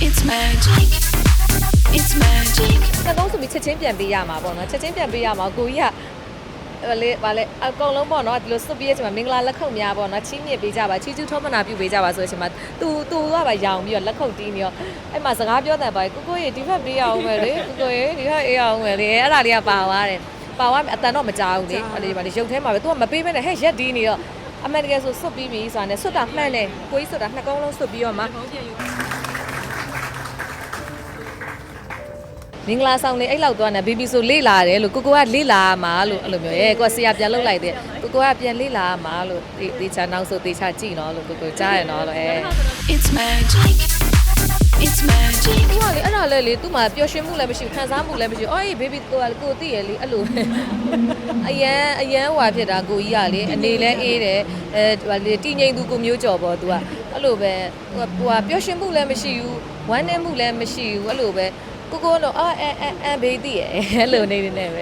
It's magic. It's magic. နှကုံးဆိုပြီးချက်ချင်းပြန်ပေးရမှာပေါ့နော်ချက်ချင်းပြန်ပေးရမှာကိုကြီးကဟိုလေဗာလေအကုန်လုံးပေါ့နော်ဒီလိုစွတ်ပြီးရဲ့ချိန်မှာမင်္ဂလာလက်ခုပ်များပေါ့နော်ချီးမြှင့်ပေးကြပါချီးကျူးထောပနာပြုပေးကြပါဆိုတဲ့အချိန်မှာသူသူကပါရောင်ပြီးတော့လက်ခုပ်တီးပြီးတော့အဲ့မှာစကားပြောတဲ့ပါကိုကိုရေဒီဘက်ပေးရအောင်မယ်လေကိုကိုရေဒီဘက်အေးအောင်မယ်လေအဲ့ဒါလေးကပါသွားတယ်ပါသွားအတန်တော့မကြောက်ဘူးလေအဲ့ဒီပါလေရုပ်ထဲမှာပဲသူကမပေးဘဲနဲ့ဟဲ့ရက်ဒီနေတော့အမှန်တကယ်ဆိုစွတ်ပြီးပြီဆိုတာနဲ့စွတ်တာမှန်တယ်ကိုကြီးစွတ်တာနှစ်ကုန်းလုံးစွတ်ပြီးတော့မှ မင်္ဂလာဆောင်လေးအဲ့လောက်သွားနေဘီဘီဆိုလေးလာတယ်လို့ကိုကိုကလေးလာမှာလို့အဲ့လိုမျိုးရဲကိုကဆရာပြန်လှုပ်လိုက်တယ်ကိုကိုကပြန်လေးလာမှာလို့တေတေချာနောက်ဆိုတေချာကြည့်နော်လို့ကိုကိုကြားရနော်လို့အဲ It's magic. It's magic. သူကလေအဲ့ဒါလည်းလေသူ့မှာပျော်ရွှင်မှုလည်းမရှိဘူးခံစားမှုလည်းမရှိဘူးအော်အေးဘေဘီကိုကကိုသိရလေအဲ့လိုအရန်အရန်ဟွာဖြစ်တာကိုကြီးကလေအနေလဲအေးတယ်အဲဟိုလေတည်ငြိမ်သူကိုမျိုးကြော်ပေါ့သူကအဲ့လိုပဲဟိုကဟိုကပျော်ရွှင်မှုလည်းမရှိဘူးဝမ်းနည်းမှုလည်းမရှိဘူးအဲ့လိုပဲ ကိုကိုတော့အာအဲအဲအဲဘေးသိရအဲ့လိုနေနေနဲ့ပဲ